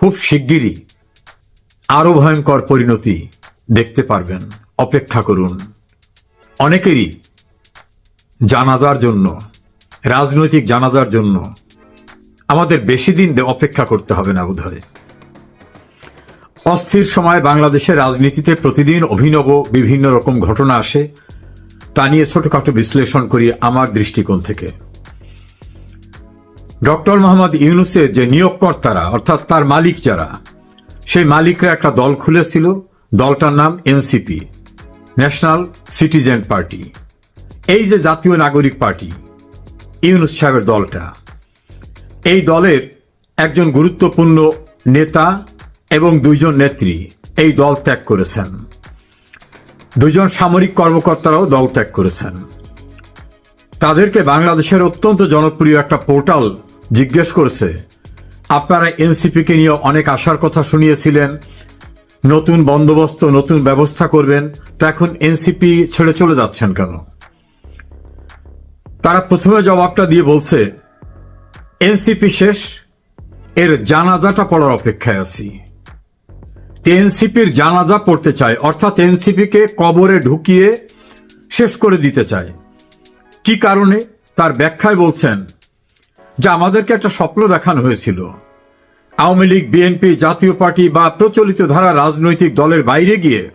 খুব শিগগিরই আরও ভয়ঙ্কর পরিণতি দেখতে পারবেন। অপেক্ষা করুন। অনেকেরই জানাজার জন্য, রাজনৈতিক জানাজার জন্য আমাদের বেশি দিন অপেক্ষা করতে হবে না বোধহয়। অস্থির সময় বাংলাদেশের রাজনীতিতে প্রতিদিন অভিনব বিভিন্ন রকম ঘটনা আসে, তা নিয়ে ছোটখাটো বিশ্লেষণ করি আমার দৃষ্টিকোণ থেকে। ডক্টর মোহাম্মদ ইউনুসের যে নিয়োগকর্তারা, অর্থাৎ তার মালিক যারা, সেই মালিকরা একটা দল খুলেছিল। দলটার নাম এনসিপি, ন্যাশনাল সিটিজেন পার্টি। এই যে জাতীয় নাগরিক পার্টি, ইউনুস সাহেবের দলটা, এই দলের একজন গুরুত্বপূর্ণ নেতা এবং দুইজন নেত্রী এই দল ত্যাগ করেছেন। দুজন সামরিক কর্মকর্তারাও দল ত্যাগ করেছেন। তাদেরকে বাংলাদেশের অত্যন্ত জনপ্রিয় একটা পোর্টাল জিজ্ঞেস করছে, আপনারা এনসিপিকে নিয়ে অনেক আশার কথা শুনিয়েছিলেন, নতুন বন্দোবস্ত, নতুন ব্যবস্থা করবেন, তো এখন এনসিপি ছেড়ে চলে যাচ্ছেন কেন? তারা প্রথমে জবাবটা দিয়ে বলছে, এনসিপি শেষ, এর জানাজাটা পড়ার অপেক্ষায় আছি। এনসিপির জানাজা পড়তে চায়, অর্থাৎ এনসিপিকে কবরে ঢুকিয়ে শেষ করে দিতে চায়। কি কারণে? তার ব্যাখ্যায় বলছেন যে আমাদেরকে একটা স্বপ্ন দেখানো হয়েছিল। Awami League, BNP, Jatiya party বা প্রচলিত ধারা রাজনৈতিক দলের বাইরে গিয়ে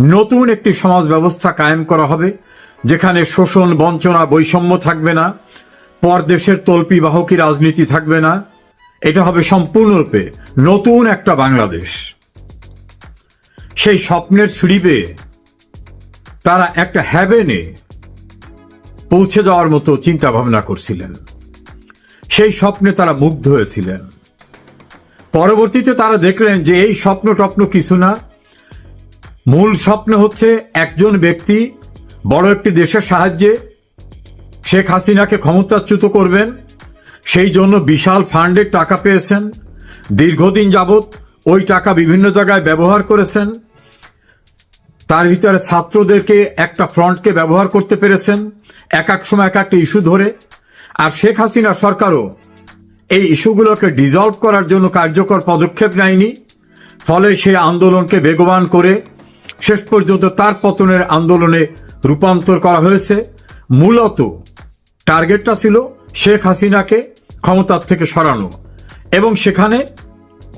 নতুন একটি সমাজ ব্যবস্থা কায়েম করা হবে, যেখানে শোষণ, বঞ্চনা, বৈষম্য থাকবে না, পরদেশের তল্পি বাহকী রাজনীতি থাকবে না। এটা হবে সম্পূর্ণরূপে নতুন একটা বাংলাদেশ। সেই স্বপ্নের সিঁড়ি তারা একটা হ্যাভেনে পৌঁছে যাওয়ার মতো চিন্তা ভাবনা করছিলেন। সেই স্বপ্নে তারা মুগ্ধ হয়েছিলেন। পরবর্তীতে তারা দেখলেন যে এই স্বপ্ন টপ্ন কিছু না। মূল স্বপ্ন হচ্ছে একজন ব্যক্তি, বড় একটি দেশের সাহায্যে শেখ হাসিনাকে ক্ষমতাচ্যুত করবেন, সেই জন্য বিশাল ফান্ডের টাকা পেয়েছেন, দীর্ঘদিন যাবৎ ওই টাকা বিভিন্ন জায়গায় ব্যবহার করেছেন, তার ভিতরে ছাত্রদেরকে একটা ফ্রন্টকে ব্যবহার করতে পেরেছেন, এক এক সময় এক একটা ইস্যু ধরে। আর শেখ হাসিনা সরকারও এই ইস্যুগুলোকে ডিজলভ করার জন্য কার্যকর পদক্ষেপ নেয়নি। ফলে সেই আন্দোলনকে বেগবান করে শেষ পর্যন্ত তার পতনের আন্দোলনে রূপান্তর করা হয়েছে। মূলত টার্গেটটা ছিল শেখ হাসিনাকে ক্ষমতার থেকে সরানো এবং সেখানে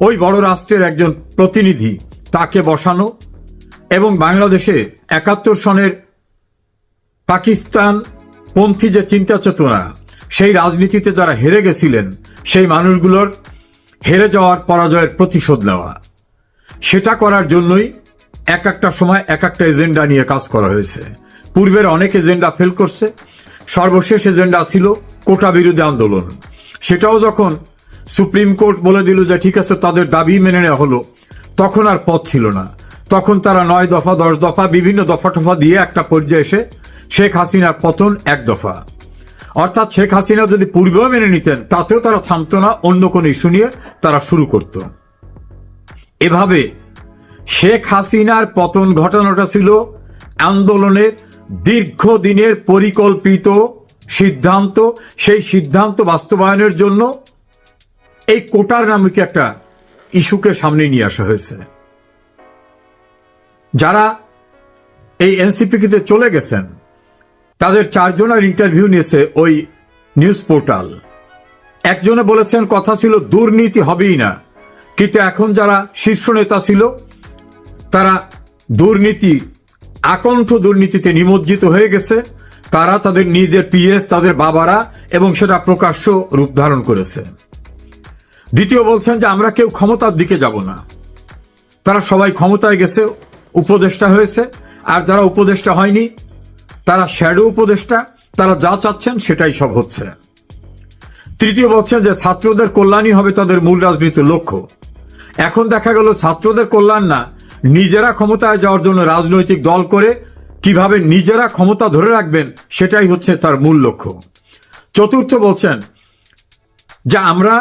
ওই বড় রাষ্ট্রের একজন প্রতিনিধি তাকে বসানো এবং বাংলাদেশে একাত্তর সনের পাকিস্তান পন্থী যে চিন্তা চেতনা সেই রাজনীতিতে যারা হেরে গেছিলেন, সেই মানুষগুলোর হেরে যাওয়ার পরাজয়ের প্রতিশোধ নেওয়া। সেটা করার জন্যই এক একটা সময় এক একটা এজেন্ডা নিয়ে কাজ করা হয়েছে। পূর্বের অনেক এজেন্ডা ফেল করছে। সর্বশেষ এজেন্ডা ছিল কোটা বিরোধী আন্দোলন। সেটাও যখন সুপ্রিম কোর্ট বলে দিল যে, ঠিক আছে, তাদের দাবি মেনে নেওয়া হলো, তখন আর পথ ছিল না। তখন তারা নয় দফা, দশ দফা, বিভিন্ন দফা টফা দিয়ে একটা পর্যায়ে এসে শেখ হাসিনার পতন এক দফা। অর্থাৎ শেখ হাসিনা যদি পূর্বেও মেনে নিতেন, তাতেও তারা থামতো না, অন্য কোনো ইস্যু নিয়ে তারা শুরু করত। এভাবে শেখ হাসিনার পতন ঘটানোটা ছিল আন্দোলনের দীর্ঘদিনের পরিকল্পিত সিদ্ধান্ত। সেই সিদ্ধান্ত বাস্তবায়নের জন্য এই কোটার নামকে একটা ইস্যুকে সামনে নিয়ে আসা হয়েছে। যারা এই এনসিপিতে চলে গেছেন তাদের চারজনের ইন্টারভিউ নিয়েছে ওই নিউজ পোর্টাল। একজনে বলেছেন, কথা ছিল, দুর্নীতি হবেই না। কিন্তু এখন যারা শীর্ষ নেতা ছিল, তারা দুর্নীতি, আকণ্ঠ দুর্নীতিতে নিমজ্জিত হয়ে গেছে। তারা তাদের নিজের পিএস, তাদের বাবারা এবং সেটা প্রকাশ্য রূপ ধারণ করেছে। দ্বিতীয় বলছেন যে, আমরা কেউ ক্ষমতার দিকে যাব না। তারা সবাই ক্ষমতায় গেছে, উপদেষ্টা হয়েছে। আর যারা উপদেষ্টা হয়নি তারা শ্যাডো উপদেষ্টা, তারা যা চাচ্ছেন সেটাই সব হচ্ছে। তৃতীয় বলছেন যে ছাত্রদের কল্যাণই হবে তাদের মূল রাজনীতির লক্ষ্য। এখন দেখা গেল ছাত্রদের কল্যাণ না, নিজেরা ক্ষমতায় যাওয়ার জন্য রাজনৈতিক দল করে কীভাবে নিজেরা ক্ষমতা ধরে রাখবেন সেটাই হচ্ছে তার মূল লক্ষ্য। চতুর্থ বলছেন যে আমরা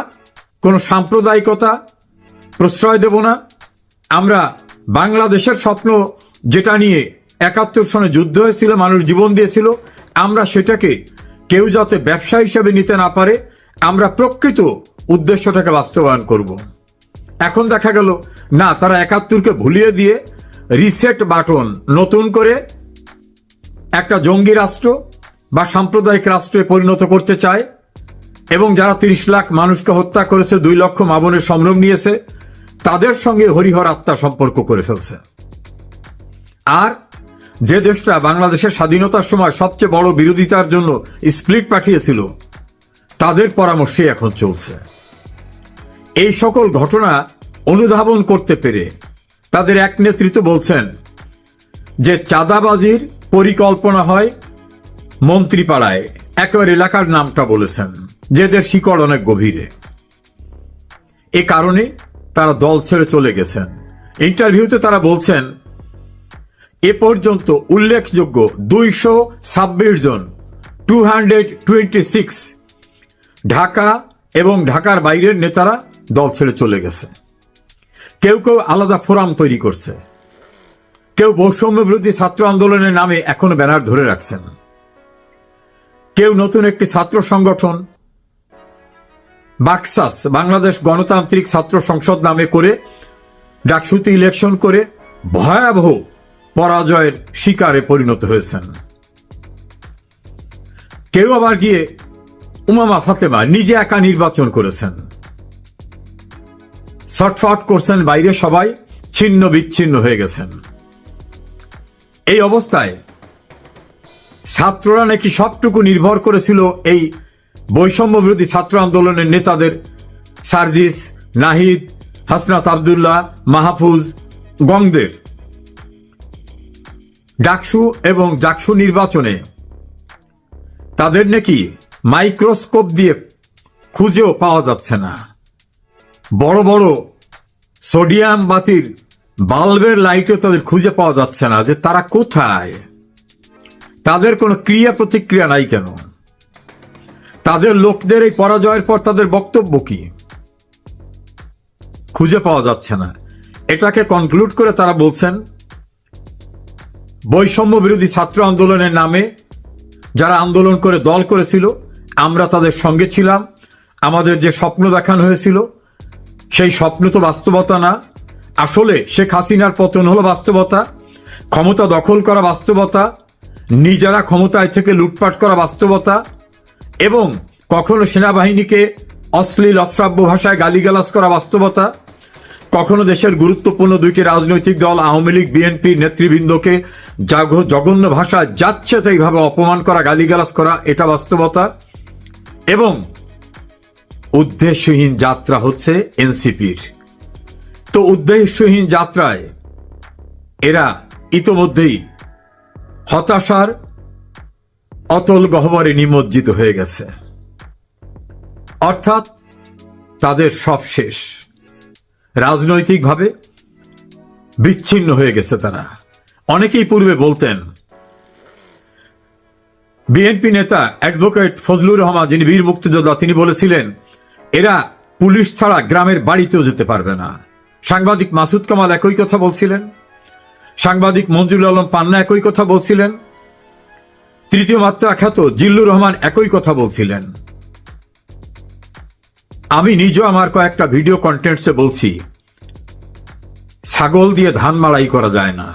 কোনো সাম্প্রদায়িকতা প্রশ্রয় দেব না, আমরা বাংলাদেশের স্বপ্ন যেটা নিয়ে একাত্তর সনে যুদ্ধ হয়েছিল, মানুষ জীবন দিয়েছিল। আমরা সেটাকে কেউ যাতে ব্যবসা হিসেবে নিতে না পারে, আমরা প্রকৃত উদ্দেশ্যটাকে বাস্তবায়ন করব। এখন দেখা গেল, না, তারা একাত্তরকে ভুলিয়ে দিয়ে রিসেট বাটন নতুন করে একটা জঙ্গি রাষ্ট্র বা সাম্প্রদায়িক রাষ্ট্রে পরিণত করতে চায় এবং যারা তিরিশ লাখ মানুষকে হত্যা করেছে, দুই লক্ষ মাবনের সম্ভ্রম নিয়েছে, তাদের সঙ্গে হরিহর আত্মা সম্পর্ক করে ফেলছে। আর যে দেশটা বাংলাদেশের স্বাধীনতার সময় সবচেয়ে বড় বিরোধিতার জন্য স্প্লিট পাঠিয়েছিল, তাদের পরামর্শে এখন চলছে। এই সকল ঘটনা অনুধাবন করতে পেরে তাদের এক নেতৃত্ব বলছেন যে চাঁদাবাজির পরিকল্পনা হয় মন্ত্রীপাড়ায়, একবার এলাকার নামটা বলেছেন যে এদের শিকড় অনেক গভীরে। এ কারণে তারা দল ছেড়ে চলে গেছেন। ইন্টারভিউতে তারা বলছেন এ পর্যন্ত উল্লেখযোগ্য দুইশো ছাব্বিশ জন, two hundred twenty six Dhaka এবং ঢাকার বাইরের নেতারা দল ছেড়ে চলে গেছে। কেউ কেউ আলাদা ফোরাম তৈরি করছে। কেউ বৈষম্য বিরোধী ছাত্র আন্দোলনের নামে এখনও ব্যানার ধরে রাখছেন। কেউ নতুন একটি ছাত্র সংগঠন, বাকসাস, বাংলাদেশ গণতান্ত্রিক ছাত্র সংসদ নামে করে ডাকসুতি ইলেকশন করে ভয়াবহ পরাজয়ের শিকারে পরিণত হয়েছেন। কেউ আবার গিয়ে উমামা ফাতেমা নিজে একা নির্বাচন করেছেন। ছটফট করছেন বাইরে সবাই, ছিন্ন বিচ্ছিন্ন হয়ে গেছেন। এই অবস্থায় ছাত্ররা নাকি সবটুকু নির্ভর করেছিল এই বৈষম্য বিরোধী ছাত্র আন্দোলনের নেতাদের সার্জিস, নাহিদ, হাসনাত আবদুল্লাহ, মাহফুজ, গংদের। ডাকসু এবং ডাকসু নির্বাচনে। তাদের নাকি মাইক্রোস্কোপ দিয়ে খুঁজেও পাওয়া যাচ্ছে না। বড় বড় সোডিয়াম বাতির বাল্বের লাইটও তাদের খুঁজে পাওয়া যাচ্ছে না যে তারা কোথায়। তাদের কোনো ক্রিয়া প্রতিক্রিয়া নাই কেন? তাদের লোকদের এই পরাজয়ের পর তাদের বক্তব্য কি? খুঁজে পাওয়া যাচ্ছে না। এটাকে কনক্লুড করে তারা বলছেন বৈষম্য বিরোধী ছাত্র আন্দোলনের নামে যারা আন্দোলন করে দল করেছিল, আমরা তাদের সঙ্গে ছিলাম। আমাদের যে স্বপ্ন দেখানো হয়েছিল, সেই স্বপ্ন তো বাস্তবতা না। আসলে শেখ হাসিনার পতন হলো বাস্তবতা, ক্ষমতা দখল করা বাস্তবতা, নিজেরা ক্ষমতায় থেকে লুটপাট করা বাস্তবতা, এবং কখনো সেনাবাহিনীকে অশ্লীল, অশ্রাব্য ভাষায় গালিগালাজ করা বাস্তবতা, কখনো দেশের গুরুত্বপূর্ণ দুইটি রাজনৈতিক দল, আওয়ামী লীগ বিএনপির নেতৃবৃন্দকে জঘন্য ভাষা যাচ্ছে এইভাবে অপমান করা, গালিগালাজ করা, এটা বাস্তবতা। এবং উদ্দেশ্যহীন যাত্রা হচ্ছে এনসিপির। তো উদ্দেশ্যহীন যাত্রায় এরা ইতোমধ্যেই হতাশার অতল গহ্বরে নিমজ্জিত হয়ে গেছে। অর্থাৎ তাদের সব শেষ। রাজনৈতিকভাবে বিচ্ছিন্ন হয়ে গেছে তারা। অনেকেই পূর্বে বলতেন, বিএনপি নেতা অ্যাডভোকেট ফজলুর রহমান, যিনি বীর মুক্তিযোদ্ধা, তিনি বলেছিলেন, এরা পুলিশ ছাড়া গ্রামের বাড়িতেও যেতে পারবে না। সাংবাদিক মাসুদ কামাল একই কথা বলছিলেন। সাংবাদিক মঞ্জুর আলম পান্না একই কথা বলছিলেন। তৃতীয় মাত্রা খ্যাত জিল্লুর রহমান একই কথা বলছিলেন। আমি নিজেও আমার কয়েকটা ভিডিও কন্টেন্টসে বলছি, ছাগল দিয়ে ধান মাড়াই করা যায় না।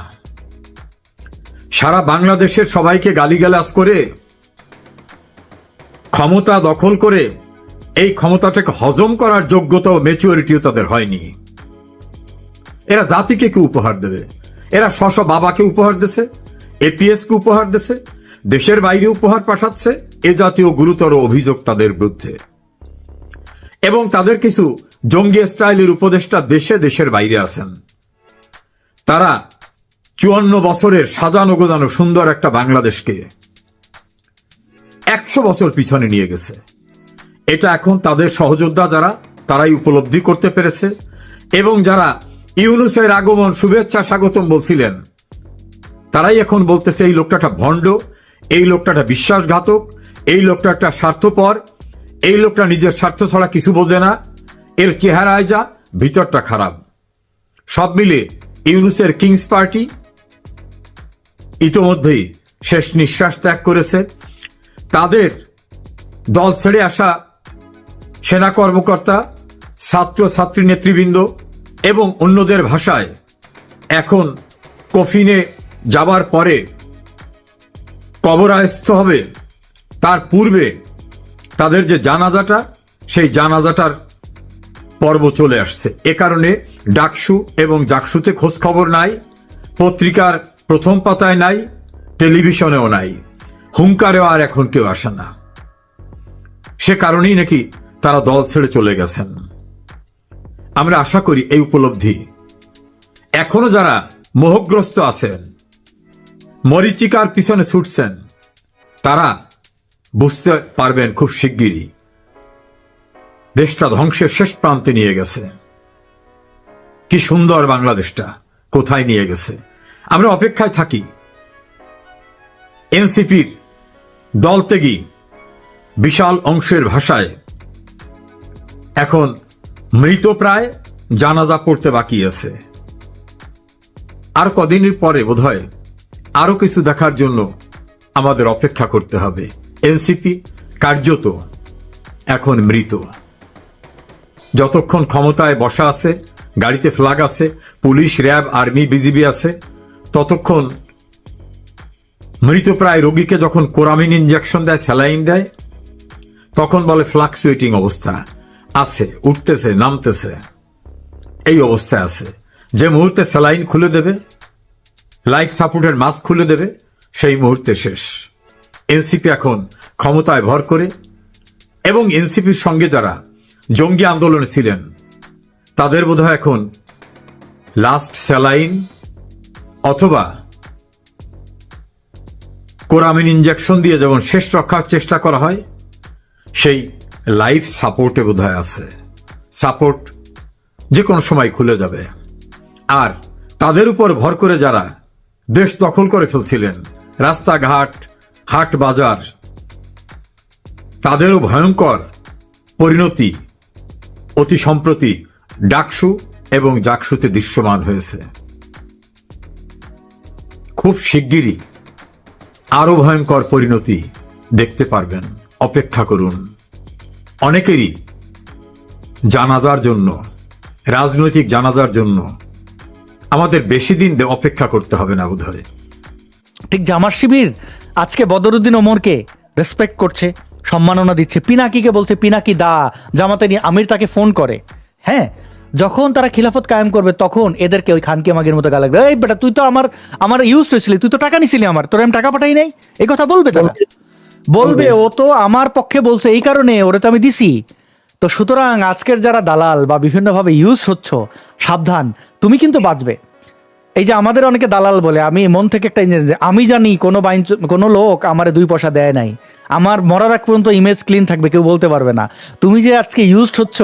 সারা বাংলাদেশের সবাইকে গালিগালাজ করে, ক্ষমতা দখল করে, এই ক্ষমতাটাকে হজম করার যোগ্যতা ও মেচুরিটিও তাদের হয়নি। এরা জাতিকে কি উপহার দেবে? এরা স্ব বাবাকে উপহার দিছে এপিএস কে উপহার দিছে, দেশের বাইরে উপহার পাঠাচ্ছে, এ জাতীয় গুরুতর অভিযোগ তাদের বিরুদ্ধে। এবং তাদের কিছু জঙ্গি স্টাইলের উপদেষ্টা দেশে দেশের বাইরে আছেন। তারা চুয়ান্ন বছরের সাজানো গোজানো সুন্দর একটা বাংলাদেশকে একশো বছর পিছনে নিয়ে গেছে। এটা এখন তাদের সহযোদ্ধা যারা, তারাই উপলব্ধি করতে পেরেছে এবং যারা ইউনুসের আগমন শুভেচ্ছা স্বাগতম বলছিলেন, তারাই এখন বলতেছে এই লোকটা একটা ভণ্ড, এই লোকটা একটা বিশ্বাসঘাতক, এই লোকটা একটা স্বার্থপর, এই লোকটা নিজের স্বার্থ ছাড়া কিছু বোঝে না, এর চেহারায় যা, ভিতরটা খারাপ। সব মিলে ইউনুসের কিংস পার্টি ইতোমধ্যেই শেষ নিঃশ্বাস ত্যাগ করেছে। তাদের দল ছেড়ে আসা সেনা কর্মকর্তা, ছাত্র, ছাত্রী, নেতৃবৃন্দ এবং অন্যদের ভাষায় এখন কফিনে যাবার পরে কবরায়স্থ হবে। তার পূর্বে তাদের যে জানাজাটা, সেই জানাজাটার পর্ব চলে আসছে। এ কারণে ডাকসু এবং জাকসুতে খোঁজ খবর নাই। পত্রিকার প্রথম পাতায় নাই, টেলিভিশনেও নাই। হুঙ্কারেও আর এখন কেউ আসে না। সে কারণেই নাকি তারা দল ছেড়ে চলে গেছেন। আমরা আশা করি এই উপলব্ধি। এখনও যারা মোহগ্রস্ত আছেন, মরিচিকার পিছনে ছুটছেন, তারা বুঝতে পারবেন খুব শিগগিরই। দেশটা ধ্বংসের শেষ প্রান্তে নিয়ে গেছে। কি সুন্দর বাংলাদেশটা কোথায় নিয়ে গেছে। আমরা অপেক্ষায় থাকি। এনসিপির দলত্যাগী বিশাল অংশের ভাষায়। এখন মৃতপ্রায় জানাজা পড়তে বাকি আছে। আর কদিনের পরে বোধহয় আরও কিছু দেখার জন্য আমাদের অপেক্ষা করতে হবে। এনসিপি কার্যত এখন মৃত। যতক্ষণ ক্ষমতায় বসা আছে, গাড়িতে ফ্ল্যাগ আছে, পুলিশ, র্যাব, আর্মি, বিজিবি আছে ততক্ষণ মৃতপ্রায় রোগীকে যখন কোরামিন ইঞ্জেকশন দেয় স্যালাইন দেয়, তখন বলে ফ্লাকচুয়েটিং অবস্থা। আছে, উঠতেছে, নামতেছে। এই অবস্থায় আছে। যে মুহূর্তে স্যালাইন খুলে দেবে লাইফ সাপোর্টের মাস্ক খুলে দেবে, সেই মুহূর্তে শেষ। এনসিপি এখন ক্ষমতায় ভর করে এবং এনসিপির সঙ্গে যারা জঙ্গি আন্দোলনে ছিলেন, তাদের বোধহয় এখন লাস্ট স্যালাইন অথবা কোরামিন ইঞ্জেকশন দিয়ে যেমন শেষ রক্ষার চেষ্টা করা হয়, সেই লাইফ সাপোর্টে বোধহয় আছে। সাপোর্ট যে কোনো সময় খুলে যাবে। আর তাদের উপর ভর করে যারা দেশ দখল করে ফেলছিলেন, রাস্তাঘাট, হাট বাজার, তাদেরও ভয়ঙ্কর পরিণতি অতি সম্প্রতি ডাকসু এবং জাকসুতে দৃশ্যমান হয়েছে। খুব শিগগিরই আরও ভয়ঙ্কর পরিণতি দেখতে পারবেন। অপেক্ষা করুন। অনেকেরই জানাজার জন্য, রাজনৈতিক জানাজার জন্য আমাদের বেশি দিন অপেক্ষা করতে হবে না বোধহয়। ঠিক জামার শিবির আজকে বদরুদ্দিন ওমরকে রেসপেক্ট করছে, সম্মাননা দিচ্ছে। পিনাকিকে বলছে, পিনাকি দা, জামাতে নিয়ে আমির তাকে ফোন করে। হ্যাঁ যখন তারা খিলাফত কায়েম করবে তখন এদেরকে ওই খানকে মাগের মতো গালাগবে এই বেটা তুই তো আমার আমার ইউজ হয়েছিলি তুই তো টাকা নিছিলি আমার তোর আমি টাকা পাঠাই নাই? এই কথা বলবে তারা? বলবে। ও তো আমার পক্ষে বলছে এই কারণে ওরে তো আমি দিছি। তো সুতরাং আজকের যারা দালাল বা বিভিন্নভাবে ইউজ হচ্ছ সাবধান তুমি কিন্তু বাঁচবে। এই যে আমাদের অনেকে দালাল বলে আমি মন থেকে একটা আমি জানি কোনো বাইন কোনো লোক আমার দুই পয়সা দেয় নাই। আমার মরার আগ পর্যন্ত ইমেজ ক্লিন থাকবে কেউ বলতে পারবে না। তুমি যে আজকে ইউজড হচ্ছ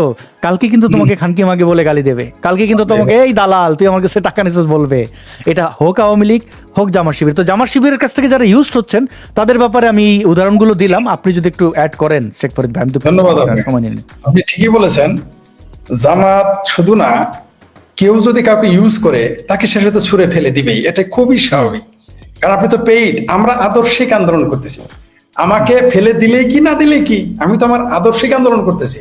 কালকে কিন্তু তোমাকে খানকি মাগে বলে গালি দেবে। কালকে কিন্তু তোমাকে এই দালাল তুই আমার কাছে টাকা নিছিস বলবে। এটা হোক আওয়ামী লীগ হোক জামার শিবির। তো জামার শিবিরের কাছ থেকে যারা ইউজড হচ্ছেন তাদের ব্যাপারে আমি উদাহরণগুলো দিলাম। আপনি যদি একটু অ্যাড করেন শেখ ফরিদ ভাই আমি তো ধন্যবাদ আপনি ঠিকই বলেছেন জামাত শুধু না কেউ যদি কাউকে ইউজ করে, তাকে শেষে তো ছুঁড়ে ফেলে দিবেই। এটা খুবই স্বাভাবিক। কারণ আপনি তো পেইড আমরা আদর্শিক আন্দোলন করতেছি। আমাকে ফেলে দিলেই কি, না দিলেই কি? আমি তো আমার আদর্শিক আন্দোলন করতেছি।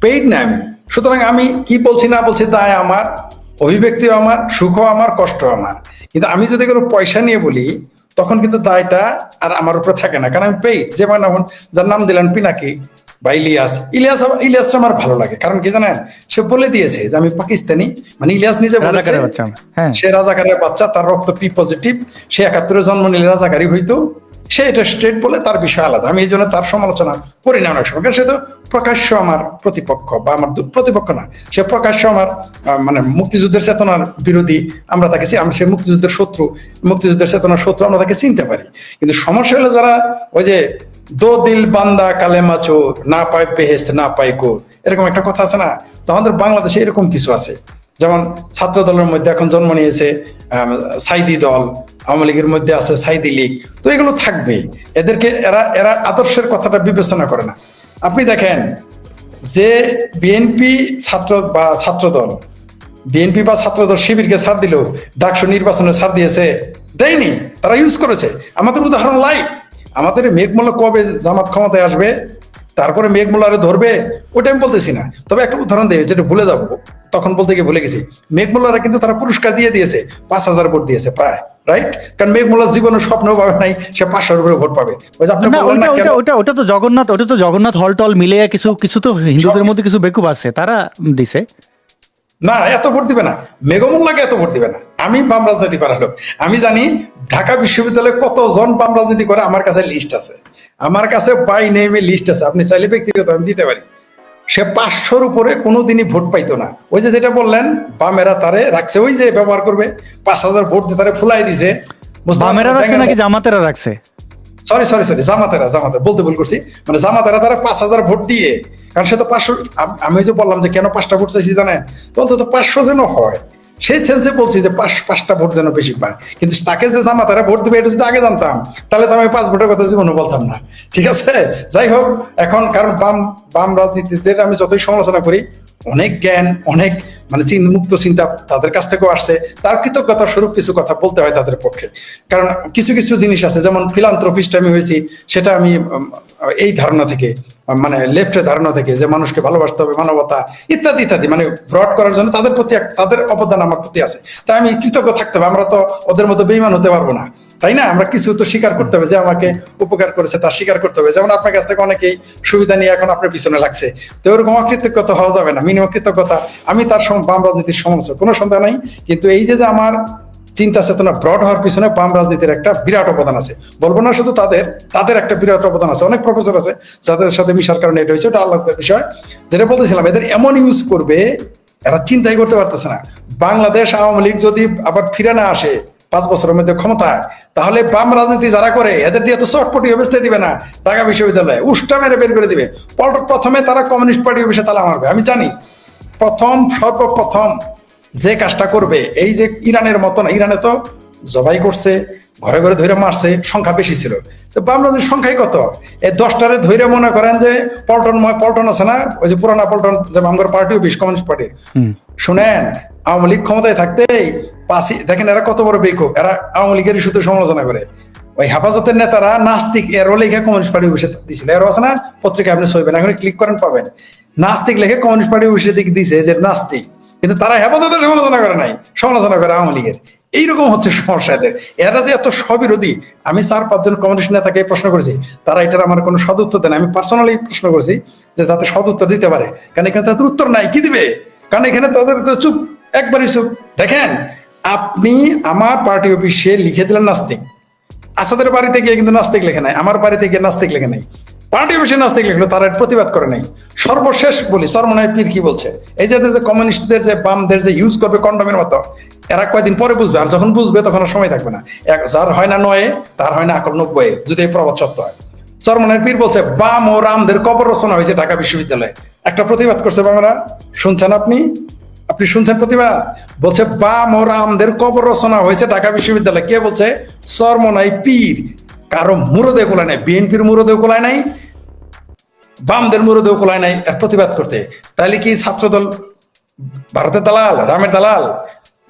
পেইড না আমি। সুতরাং আমি কি বলছি, না বলছি তাই আমার, অভিব্যক্তিও আমার, সুখও আমার কষ্ট আমার। কিন্তু আমি যদি কোনো পয়সা নিয়ে বলি, তখন কিন্তু দায়টা আর আমার উপরে থাকে না। কারণ আমি পেইড যেমন এখন যার নাম দিলেন পিনাকি বা ইলিয়াস। ইলিয়াস ইলিয়াস আমার ভালো লাগে। কারণ কি জানেন? সে বলে দিয়েছে যে আমি পাকিস্তানি। মানে ইলিয়াস নিজে বলেছে। হ্যাঁ। সে রাজাকারের বাচ্চা তার রক্ত পি পজিটিভ সে একাত্তরে জন্ম নিলে রাজাকারী হইতো। সে এটা স্টেট বলে তার বিষয় আলাদা। আমি এই জন্য তার সমালোচনা করি না অনেক সময়। সে তো প্রকাশ্য আমার প্রতিপক্ষ বা আমার প্রতিপক্ষ না। সে প্রকাশ্য আমার মানে মুক্তিযুদ্ধের চেতনার বিরোধী। আমরা তাকে আমি সে মুক্তিযুদ্ধের শত্রু। মুক্তিযুদ্ধের চেতনার শত্রু আমরা তাকে চিনতে পারি। কিন্তু সমস্যা হলো যারা ওই যে দো দিল বান্দা কালেমা চোর না পায় বেহেস্ত না পায় কোর এরকম একটা কথা আছে না? তো আমাদের বাংলাদেশে এরকম কিছু আছে। যেমন ছাত্র দলের মধ্যে এখন জন্ম নিয়েছে সাইদি দল, আওয়ামী লীগের মধ্যে আছে সাইদি লীগ। তো এগুলো থাকবেই। এদেরকে এরা এরা আদর্শের কথাটা বিবেচনা করে না। আপনি দেখেন, যে বিএনপি ছাত্র বা ছাত্র দল, বিএনপি বা ছাত্র দল শিবিরকে ছাড় দিল ডাকসু নির্বাচনে ছাড় দিয়েছে, দেয়নি। তারা ইউজ করেছে। আমাদের উদাহরণ লাইভ আমাদের মেঘমূল্য কবে জামাত ক্ষমতায় আসবে তারপরে মেঘ মোল্লারে ধরবে ওটা আমি বলতেছি না। তবে একটা উদাহরণ দেয় যেটা ভুলে যাব তখন বলতে গিয়ে ভুলে গেছি। মেঘ মোল্লারা কিন্তু তারা পুরস্কার দিয়ে দিয়েছে পাঁচ হাজার ভোট দিয়েছে প্রায় রাইট কারণ মেঘ মোল্লার জীবনে স্বপ্ন পাবে নাই সে পাঁচশোর উপরে ভোট পাবে। আপনি না বললেন না ওটা কেন? ওটা ওটা ওটা তো জগন্নাথ ওটা তো জগন্নাথ হল টল মিলে কিছু কিছু তো হিন্দুদের মধ্যে কিছু বেকুব আছে তারা দিছে। না এত ভোট দিবে না। মেঘমুল্লাকে এত ভোট দিবে না। আমি বাম রাজনীতি করার লোক। আমি জানি ঢাকা বিশ্ববিদ্যালয়ে কতজন বাম রাজনীতি করে আমার কাছে লিস্ট আছে। আমার কাছে বাই নেমে লিস্ট আছে। আপনি চাইলে ব্যক্তিগত আমি দিতে পারি। সে পাঁচশোর উপরে কোনোদিনই ভোট পাইতো না। ওই যে যেটা বললেন বামেরা তারে রাখছে ওই যে ব্যবহার করবে পাঁচ হাজার ভোট দিয়ে তারে ফুলাই দিছে। বামেরা রাখছে নাকি জামাতেরা রাখছে? সরি সরি সরি জামাতেরা জামাতেরা বলতে ভুল করছি। মানে জামাতেরা তারা পাঁচ হাজার ভোট দিয়ে কারণ সে তো পাঁচশো, আমি যে বললাম যে কেন পাঁচটা ভোট চাইছি জানেন? অন্তত পাঁচশো যেন হয়। সেই সেন্সে বলছি যে পাঁচ, পাঁচটা ভোট যেন বেশি পায়। কিন্তু তাকে যে জামা তারা ভোট দেবে, এটা যদি আগে জানতাম, তাহলে তো আমি পাঁচ ভোটের কথা জীবনে বলতাম না। ঠিক আছে? যাই হোক, এখন কারণ বাম বাম রাজনীতিতে আমি যতই সমালোচনা করি অনেক জ্ঞান, অনেক মানে মুক্ত চিন্তা তাদের কাছ থেকেও আসছে। তার কৃতজ্ঞতা স্বরূপ কিছু কথা বলতে হয় তাদের পক্ষে। কারণ কিছু কিছু জিনিস আছে, যেমন ফিলান্থ্রপিস্ট আমি হয়েছি, সেটা আমি এই ধারণা থেকে মানে লেফটের ধারণা থেকে, যে মানুষকে ভালোবাসতে হবে, মানবতা, ইত্যাদি ইত্যাদি মানে ব্রড করার জন্য তাদের প্রতি তাদের অবদান আমার প্রতি আছে। তাই আমি কৃতজ্ঞ থাকতে হবে, আমরা তো ওদের মতো বেইমান হতে পারব না। তাই না? আমরা কিছু তো স্বীকার করতে হবে যে আমাকে উপকার করেছে, তা স্বীকার করতে হবে। যেমন আপনার কাছ থেকে অনেকেই সুবিধা নিয়ে এখন আপনার পিছনে লাগছে। তো ওরকম অকৃতজ্ঞতা হওয়া যাবে না মিনিমাম কৃতজ্ঞতা। আমি তার বাম রাজনীতির সমালোচক কোনো সন্দেহ নাই। কিন্তু এই যে যে আমার চিন্তা চেতনা ব্রড হওয়ার পিছনে বাম রাজনীতির একটা বিরাট অবদান আছে। বলব না শুধু তাদের তাদের একটা বিরাট অবদান আছে। অনেক প্রফেসর আছে যাদের সাথে মিশার কারণে এটা হয়েছে, ওটা আলাদা বিষয়। যেটা বলতেছিলাম, এদের এমন ইউজ করবে, এরা চিন্তাই করতে পারতেছে না। বাংলাদেশ আওয়ামী লীগ যদি আবার ফিরে না আসে পাঁচ বছরের মধ্যে ক্ষমতায় তাহলে বাম রাজনীতি যারা করে এদের দিয়ে তো চটপটি অবস্থায় দিবে না। ঢাকা বিশ্ববিদ্যালয়ে উষ্টা মেরে বের করে দিবে। পল্ট প্রথমে তারা কমিউনিস্ট পার্টি অফিসে তালা মারবে আমি জানি। প্রথম সর্বপ্রথম যে কাজটা করবে এই যে ইরানের মতন ইরানে তো জবাই করছে ঘরে ঘরে ধরে মারছে সংখ্যা বেশি ছিল। তো বাংলাদেশ সংখ্যাই কত? এই দশটারে ধরে মনে করেন যে পল্টন পল্টন আছে না? ওই যে পুরানা পল্টন যে আমার পার্টি অফিস কমিউনিস্ট পার্টির। শুনেন আওয়ামী লীগ ক্ষমতায় থাকতেই পাশি, দেখেন এরা কত বড় বেকুব এরা আওয়ামী লীগের শুধু সমালোচনা করে। ওই হেফাজতের নেতারা নাস্তিক এরও লেখে কমিউনিস্ট পার্টি অফিসে দিছিল। এরও আছে না? পত্রিকা আপনি সইবেন এখন ক্লিক করেন, পাবেন। নাস্তিক লেখে কমিউনিস্ট পার্টি অফিসে দিকে দিছে যে নাস্তিক। কিন্তু তারা হেফাজতের সমালোচনা করে নাই। সমালোচনা করে আওয়ামী লীগের। এইরকম হচ্ছে সমস্যা এদের। এরা যে এত সবিরোধী আমি চার, পাঁচজন কমিউনিস্ট নেতাকে প্রশ্ন করেছি। তারা এটার আমার কোনো সদ উত্তর দেন আমি পার্সোনালি প্রশ্ন করেছি যে যাতে সদ উত্তর দিতে পারে। কারণ এখানে তাদের উত্তর নাই। কি দিবে? কারণ এখানে তাদের তো চুপ, একবারই চুপ। দেখেন আপনি আমার পার্টি অফিসে লিখে দিলেন নাস্তিক। আসাদের বাড়িতে গিয়ে কিন্তু নাস্তিক লেখে নাই, আমার বাড়িতে গিয়ে নাস্তিক লেখে নাই। পার্টি অফিসে নাস্তিক লিখলো তারা প্রতিবাদ করে নাই। সর্বশেষ বলি সরমনায় পীর কি বলছে? এই যে যে কমিউনিস্টদের যে বামদের যে ইউজ করবে কন্ডমের মতো, এরা কয়দিন পরে বুঝবে, আর যখন বুঝবে তখন আর সময় থাকবে না। এক- যার হয় না নয়ে, তার হয় না আকল নব্বই, যদি এই প্রবাদ সত্য হয়। সরমনের পীর বলছে, বাম ও রামদের কবর রচনা হয়েছে ঢাকা বিশ্ববিদ্যালয়ে। একটা প্রতিবাদ করছে বাংলা শুনছেন আপনি? আপনি শুনছেন প্রতিভা? বলছে বাম ও কবর রচনা হয়েছে ঢাকা বিশ্ববিদ্যালয়। কে বলছে? চরমনাই পীর। কারও মুরদে কোলায় নাই বিএনপির মুরদে কোলায় নাই বামদের মুরদে কোলায় নাই এর প্রতিবাদ করতে। তাহলে কি ছাত্রদল ভারতের দালাল রামের দালাল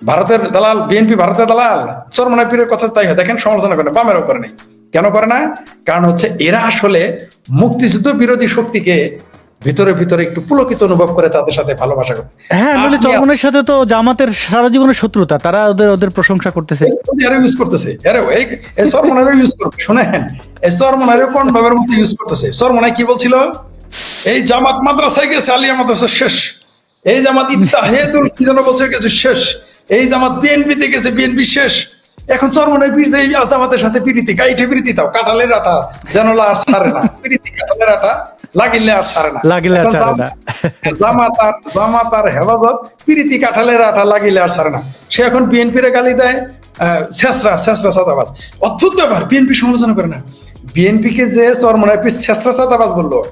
ভারতের দালাল বিএনপি ভারতের দালাল? চরমনাই পীরের কথা তাই হয়। দেখেন সমালোচনা করে না, বামেরও করে নাই কেন করে না? কারণ হচ্ছে এরা আসলে মুক্তিযুদ্ধ বিরোধী শক্তিকে ভিতরে ভিতরে একটু পুলকিত অনুভব করে তাদের সাথে ভালোবাসা করে হ্যাঁ নইলে চরমনের সাথে তো জামাতের সারা জীবনের শত্রুতা তারা ওদের ওদের প্রশংসা করতেছে। এরা ইউজ করতেছে। এরা এই সরমনারও ইউজ করবে শুনেন। এই সরমনারও কোন ভাবের মতো ইউজ করতেছে? সরমনাই কি বলছিল? এই জামাত মাদ্রাসায় গেছে আলিয়া মাদ্রাসা শেষ। এই জামাত ইত্তাহেদুল কি যেন বলছে গেছে শেষ। এই জামাত বিএনপি তে গেছে বিএনপি শেষ। এখন চরমনাই পীর যে এই জামাতের সাথে পিরিতি গাইঠে পিরিতি তাও কাঁঠালের আটা যেন আর ছাড়ে না। পিরিতি কাঁঠালের আটা। লাগিলে আর ছাড়ে না। লাগিলে আর ছাড়ে না। জাম- জামাত আর জামাত আর হেফাজত পিরিতি কাঁঠালের আটা লাগিলে আর ছাড়ে না। সে এখন বিএনপির গালি দেয় ছেসরা ছেসরা সাদাবাজ অদ্ভুত ব্যাপার বিএনপি সমালোচনা করে না। বিএনপি কে যে চরমনায় ছেসরা সাদাবাজ বলল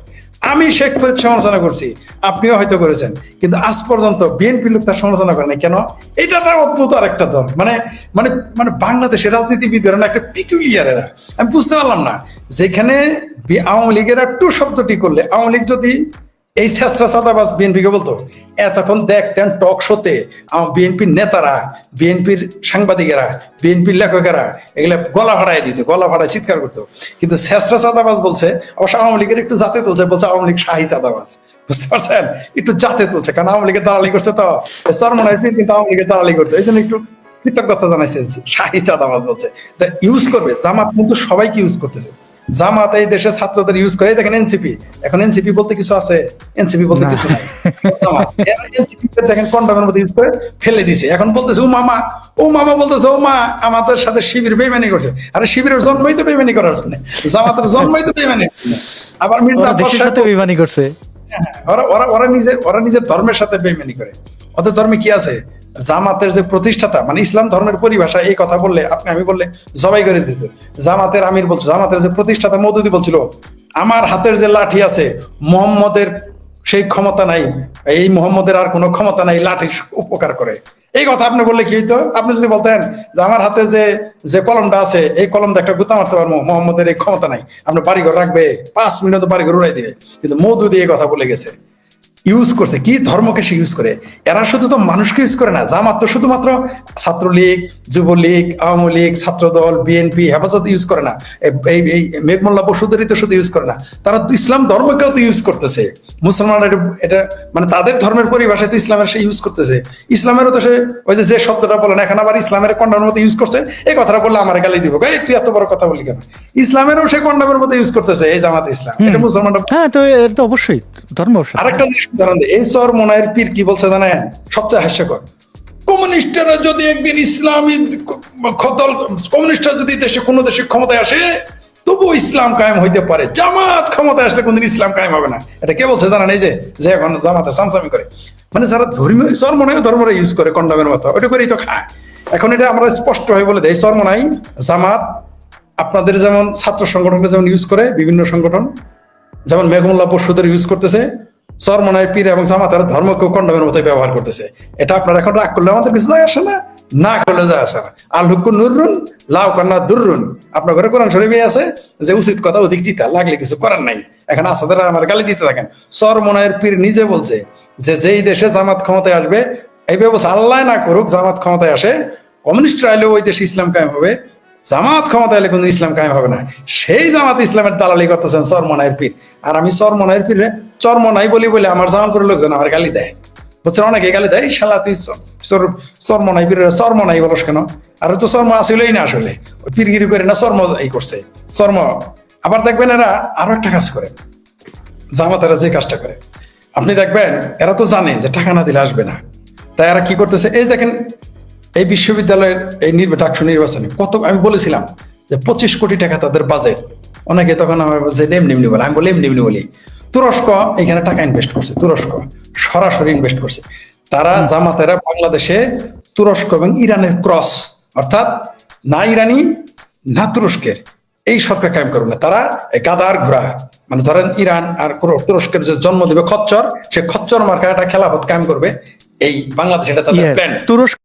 আমি শেখ ফরিদ সমালোচনা করছি আপনিও হয়তো করেছেন। কিন্তু আজ পর্যন্ত বিএনপি লোক তার সমালোচনা করে না কেন? এটা একটা অদ্ভুত আর একটা দল। মানে মানে মানে বাংলাদেশের রাজনীতিবিদের না একটা পিকুলিয়ার এরা। আমি বুঝতে পারলাম না। যেখানে আওয়ামী লীগের টু শব্দটি করলে, আওয়ামী লীগ যদি এই শেষরা সাদাবাস বিএনপিকে বলতো, এতক্ষণ দেখতেন টক শোতে বিএনপির নেতারা বিএনপির সাংবাদিকেরা বিএনপির লেখকেরা, এগুলা গলা ফাড়াই দিত, গলা ফাড়ায় চিৎকার করতো। কিন্তু শেষরা চাঁদাবাজ বলছে, অবশ্য আওয়ামী লীগের একটু জাতে তুলছে, বলছে আওয়ামী লীগ শাহী চাঁদাবাজ। বুঝতে পারছেন? একটু জাতে তুলছে, কারণ আওয়ামী লীগের দালালি করছে তো। সরমনায় কিন্তু আওয়ামী লীগের দালালি করতো। এই জন্য একটু কৃতজ্ঞতা জানাইছে শাহী চাঁদাবাজ বলছে। ইউজ করবে, জামাত কিন্তু সবাইকে ইউজ করতেছে। জামাত এই দেশে ছাত্রদের ইউজ করে দেখেন এনসিপি এখন এনসিপি বলতে কিছু আছে এনসিপি বলতে কিছু নাই। এনসিপি দেখেন কন্ডমের মধ্যে ইউজ করে ফেলে দিছে। এখন বলতেছে ও মামা ও মামা বলতেছে ও মা আমাদের সাথে শিবির বেমানি করছে। আরে শিবিরের জন্মই তো বেমানি করার জন্য। জামাতের জন্মই তো বেমানি আবার মির্জা দেশের সাথে বিমানি করছে। ওরা ওরা ওরা নিজে ওরা নিজের ধর্মের সাথে বেইমানি করে। ওদের ধর্মে কি আছে? জামাতের যে প্রতিষ্ঠাতা মানে ইসলাম ধর্মের পরিভাষা, এই কথা বললে আপনি আমি বললে জবাই করে দিত জামাতের আমির বলছো, জামাতের যে প্রতিষ্ঠাতা মৌদুদি বলছিল, আমার হাতের যে লাঠি আছে, মোহাম্মদের সেই ক্ষমতা নাই। এই মোহাম্মদের আর কোনো ক্ষমতা নাই, লাঠি উপকার করে। এই কথা আপনি বললে কি হইতো? আপনি যদি বলতেন যে, আমার হাতে যে যে কলমটা আছে, এই কলম দিয়ে একটা গুতা মারতে পারব, মোহাম্মদের এই ক্ষমতা নাই। আপনি বাড়িঘর রাখবে, পাঁচ মিনিট বাড়িঘর উড়াই দিবে। কিন্তু মধু দিয়ে কথা বলে গেছে। ইউজ করছে কি ধর্মকে সে ইউজ করে? এরা শুধু তো মানুষকে ইউজ করে না জামাত তো শুধুমাত্র Chhatra League Jubo League Awami League Chhatra Dal BNP Hefazat use করে না। এই এই মেঘমোল্লা বসুদেরই তো শুধু ইউজ করে না। তারা ইসলাম ধর্মকেও তো ইউজ করতেছে। মুসলমানরা এটা- মানে তাদের ধর্মের পরিভাষায় তো ইসলামের সে ইউজ করতেছে। ইসলামেরও তো সে ওই যে শব্দটা বলেন এখন আবার ইসলামের কন্ডামের মতো ইউজ করছে এই কথাটা বললে আমার গালি দিব। এই তুই এত বড় কথা বলি কেন? ইসলামেরও সে কন্ডামের মতো ইউজ করতেছে এই জামাত ইসলাম। এটা মুসলমানরা হ্যাঁ তো এটা অবশ্যই ধর্ম। আরেকটা জিনিস এই চর মনায়ের পীর কি বলছে জানেন? সবচেয়ে হাস্যকর। কমিউনিস্টরা যদি একদিন ইসলামী খতল কমিউনিস্টরা যদি দেশে কোনো দেশে ক্ষমতায় আসে তবু ইসলাম কায়েম হইতে পারে। জামাত ক্ষমতায় আসলে কোনদিন ইসলাম কায়েম হবে না। এটা কে বলছে জানেন? এই যে যে এখন জামাতে সামসামি করে। মানে যারা ধর্মীয় চরমনায় ধর্মরা ইউজ করে কন্ডমের মতো। ওটা করেই তো খায়। এখন এটা আমরা স্পষ্ট হয়ে বলে দেয় চরমনাই জামাত আপনাদের যেমন ছাত্র সংগঠনকে যেমন ইউজ করে, বিভিন্ন সংগঠন, যেমন মেঘমুল্লা পশুদের ইউজ করতেছে চরমনায় পীর এবং জামাতের ধর্মকে কন্ডমের মতো ব্যবহার করতেছে। এটা আপনারা এখন রাগ করলে আমাদের কিছু যায় আসে না না করলে যায় আসে না। আল হুক্কু নুররুন, লাউ কান্না দুররুন। আপনার ঘরে কোরআন শরীফে আছে যে উচিত কথা অধিক দিতা লাগলে কিছু করার নাই। এখন আসাদের আমার গালি দিতে থাকেন। চরমনায়ের পীর নিজে বলছে যে যেই দেশে জামাত ক্ষমতায় আসবে, এই ব্যবস্থা আল্লাহ না করুক, জামাত ক্ষমতায় আসে, কমিউনিস্ট আইলেও ওই দেশে ইসলাম কায়েম হবে, জামাত ক্ষমতা এলে কোনো ইসলাম কায়েম হবে না। সেই জামাত ইসলামের দালালি করতেছেন চরমনায়ের পীর। আর আমি চরমনায়ের পীরে চরমনাই বলি বলে আমার জামালপুরের লোকজন আমার গালি দেয়। বুঝছেন? অনেকে গালি দেয় শালা, তুই চরমনাই পীরের চরমনাই বলস কেন? আর তো চর্ম আসলেই না আসলে। পীরগিরি করে না চর্ম এই করছে। চর্ম আবার দেখবেন এরা আরও একটা কাজ করে। জামাতারা যে কাজটা করে। আপনি দেখবেন, এরা তো জানে যে টাকা না দিলে আসবে না। তাই এরা কি করতেছে, এই দেখেন, এই বিশ্ববিদ্যালয়ের এই ডাকসু নির্বাচনে কত আমি বলেছিলাম যে পঁচিশ কোটি টাকা তাদের বাজেট অনেকে তখন আমার বলছে এমনি এমনি বলে। আমি বলি এমনি বলি। তুরস্ক এখানে টাকা ইনভেস্ট করছে তুরস্ক সরাসরি ইনভেস্ট করছে। তারা জামাতেরা বাংলাদেশে তুরস্ক এবং ইরানের ক্রস অর্থাৎ না ইরানি না তুরস্কের এই সরকার কায়েম করবে না। তারা গাদার ঘোড়া মানে ধরেন ইরান আর তুরস্কের যে জন্ম দেবে খচ্চর সে খচ্চর মার্কা একটা খেলাফত কায়েম করবে এই বাংলাদেশ এটা তাদের প্ল্যান তুরস্ক